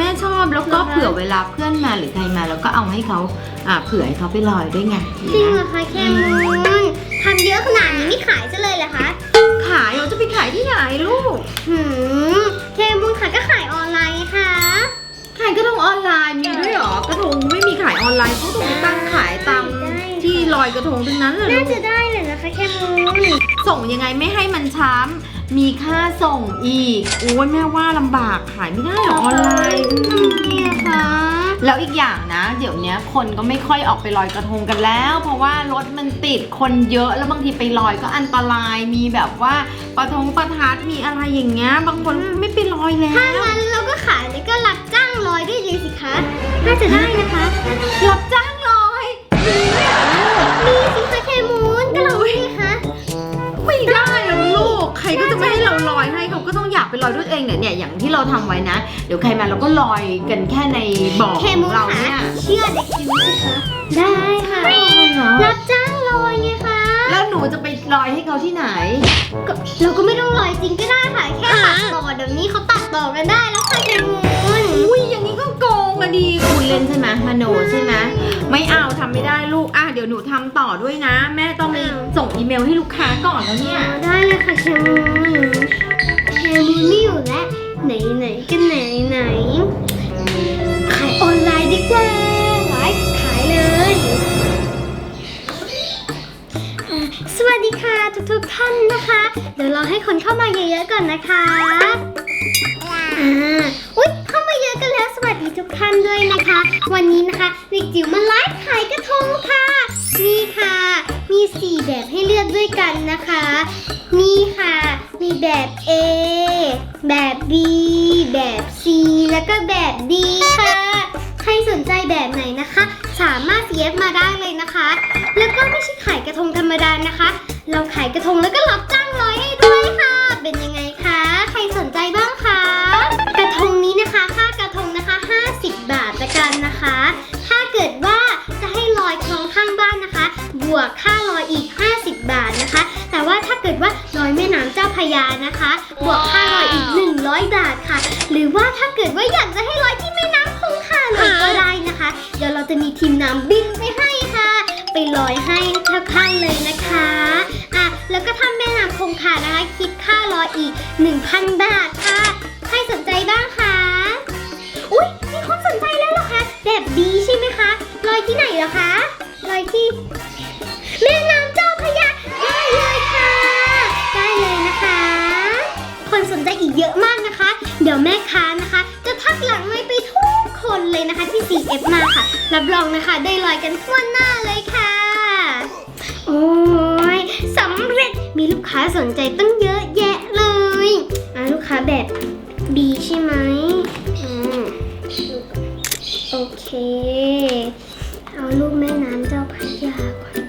แม่ชอบแล้วก็เหรอคะเผื่อเวลาเพื่อนมาหรือใครมาแล้วก็เอาให้เขาอ่าเผื่อให้เขาไปลอยด้วยไงจริงเหรอคะแคมูนทำเยอะขนาดนี้ไม่ขายซะเลยเหรอคะขายเราจะไปขายที่ไหนลูกหืมแคมูนค่ะก็ขายออนไลน์ไงค่ะ ขายกระทงออนไลน์มีด้วยเหรอกระทงไม่มีขายออนไลน์เขาต้องไปตั้งขายตามได้ที่ลอยกระทงทั้งนั้นเลยน่าจะได้เลยนะคะแคมูนส่งยังไงไม่ให้มันช้ำมีค่าส่งอีกโอ้ยแม่ว่าลำบากขายไม่ได้หรอกออนไลน์อืมนี่นะคะแล้วอีกอย่างนะ เดี๋ยวเนี้ยคนก็ไม่ค่อยออกไปลอยกระทงกันแล้ว เพราะว่ารถมันติดคนเยอะแล้วบางทีไปลอยก็อันตรายมีแบบว่าประทงประทัดมีอะไรอย่างเงี้ยบางคนไม่ไปลอยแล้วถ้างั้นเราก็ขายแล้วก็รับจ้างลอย ได้เลยสิคะ น่าจะได้นะคะ รับจ้างลอยมีสิคะแคมูนก็ลองสิคะ ไม่ได้หรอกลูก ใครก็จะไม่ให้เราลอยให้เขาก็ต้องอยากไปลอยด้วยตัวเองเนี่ยเนี่ยอย่างที่เราทำไว้นะ เดี๋ยวใครมาเราก็ลอยกันแค่ในบ่อแคขมูองนเราค่ะเนี่ยเชื่อเด็กจิ๋วสิคะ ได้ค่ะ รับจ้างลอยไงคะ แล้วหนูจะไปลอยให้เขาที่ไหน ก็เราก็ไม่ต้องลอยจริงก็ได้ค่ะ แค่ตัดต่อเดี๋ยวนี้เขาตัดต่อกันได้แล้วค่ะแคมูน เล่นใช่ไหมมโนใช่ไหมไม่เอาทำไม่ได้ลูกอะเดี๋ยวหนูทำต่อด้วยนะ แม่ต้องไปส่งอีเมลให้ลูกค้าก่อนแล้วเนี่ย ได้เลยค่ะแคมูนแคมูไม่อยู่แล้วไหนไหนๆกันไหนไหนๆขายออนไลน์ดีกว่าไลฟ์ขายเลยอ่าสวัสดีค่ะทุกๆท่านนะคะ เดี๋ยวราให้คนเข้ามาเยอะๆก่อนนะคะ แล้วก็แบบดีค่ะ ใครสนใจแบบไหนนะคะ สามารถเสียบมาได้เลยนะคะ แล้วก็ไม่ใช่ขายกระทงธรรมดานะคะ เราขายกระทงแล้วก็รับจ้าง เดี๋ยวเราจะมีทีมน้ำบินไปให้ค่ะ ไปลอยให้ข้างๆเลยนะคะอะแล้วก็ทำแม่น้ำคงคานะคะ คิดค่าลอยอีก 1,000 บาทค่ะ ใครสนใจบ้างคะ อุ๊ย มีคนสนใจแล้วเหรอคะ แบบดีใช่ไหมคะ ลอยที่ไหนเหรอคะ ลอยที่ แม่น้ำเจ้าพระยาได้เลยค่ะ ได้เลยนะคะ คนสนใจอีกเยอะมากนะคะ เดี๋ยวแม่ค้านะคะ จะทักหลังไว้ เลยนะคะที่ CF มาค่ะ รับรองนะคะได้ลอยกันทั่วหน้าเลยค่ะ โอ้ยสำเร็จมีลูกค้าสนใจตั้งเยอะแยะเลยอะลูกค้าแบบ B ใช่ไหมอืมโอเค เอาลูกแม่น้ำเจ้าพระยาก่อน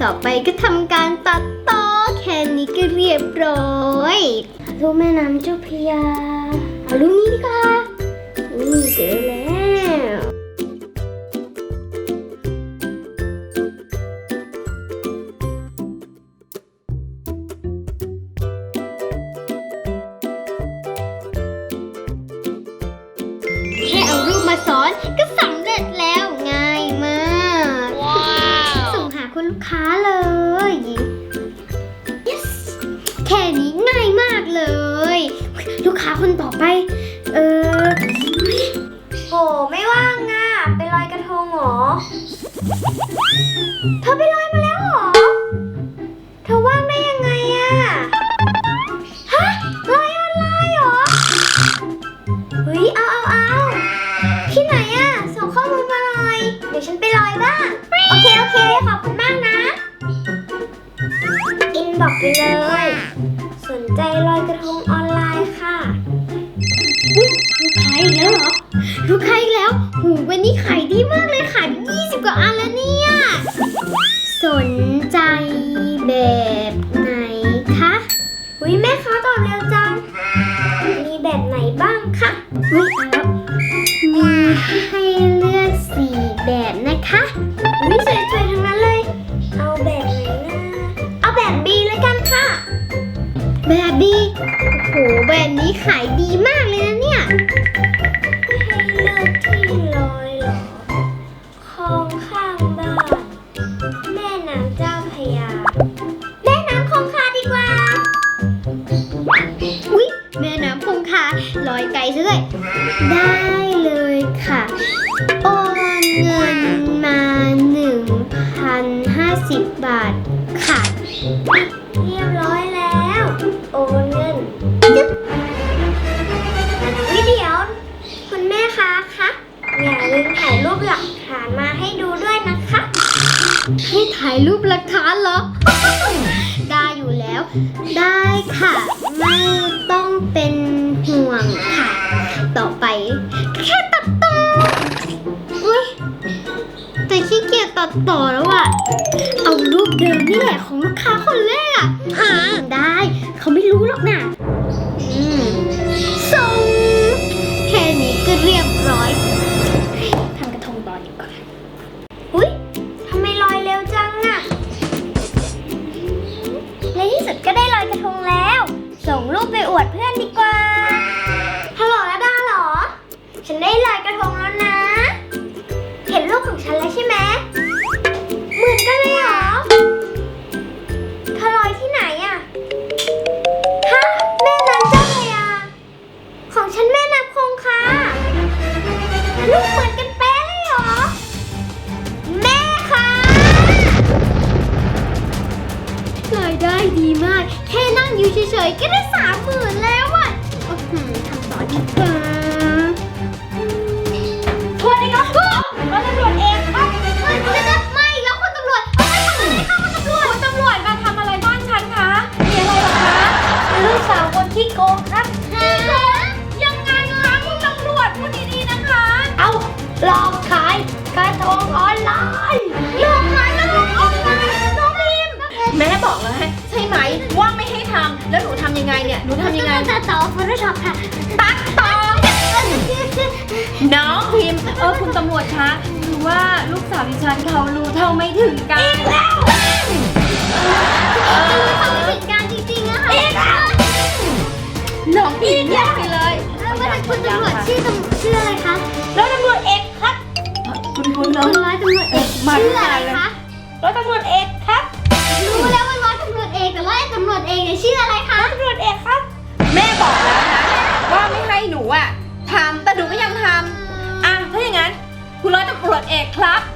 ต่อไปก็ทำการตัดต่อแค่นี้ก็เรียบร้อยลูกแม่น้ำเจ้าพระยา เอาลูกนี้ดีกว่านี่เจอแล้วแค่เอารูปมาซ้อนก็สำเร็จแล้วง่ายมาก ส่งหาคุณลูกค้าเลย บอกไปเลย สนใจลอยกระทงออนไลน์ค่ะลูกค้าอีกแล้วเหรอ ลูกค้าอีกแล้ว หูวันนี้ขายดีมากเลยขายไป20 กว่าอันแล้วเนี่ย สนใจแบบไหนคะอุ้ยแม่ค้าตอบเร็วจัง มีแบบไหนบ้างคะอุ้ยเอามี แบบบี้โอ้โหแบบนี้ขายดีมากเลยนะเนี่ยให้เลือกที่ลอยหรอคลองข้างบ้านแม่น้ำเจ้าพรยาแม่น้ำคงคาดีกว่าอุ๊ยแม่น้ำคงคาลอยไกลซะด้วยได้เลยค่ะโอนเงินมา1,050 บาทค่ะ ถ่ายรูปหลักฐานเหรอ ได้อยู่แล้ว ได้ค่ะ ไม่ต้องเป็นห่วงค่ะ ต่อไป แค่ตัดต่ออุ้ยแต่ขี้เกียจตัดต่อแล้วอะเอารูปเดิมนี่แหละของลูกค้าคนแรกอะหาได้ เขาไม่รู้หรอกนะ ดกระทงแล้วนะ เห็นรูปของฉันแล้วใช่ไหมเหมือนกันเลยเหรอเธอลอยที่ไหนอะฮะแม่น้ำเจ้าพระยาของฉันแม่น้ำคงคารูปเหมือนกันเป๊ะเลยเหรอ แม่คะรายได้ดีมาก แค่นั่งอยู่เฉยๆก็ได้สามหมื่น เนี่ยหนูทำยังไงตัดต่อ Photoshop ค่ะตัดต่อน้องพิมพ์เออคุณตำรวจคะคือว่าลูกสาวดิฉันเขารู้เท่าไม่ถึงการทำไม่ถึงการจริงๆนะคะน้องพิมพ์เงียบไปเลยว่าแต่คุณตำรวจชื่อตำชื่ออะไรคะร้อยตำรวจเอกครับคุณคุณเนาะคุณร้อยตำรวจเอกมาชื่ออะไรเลยคะร้อยตำรวจเอก อกครับ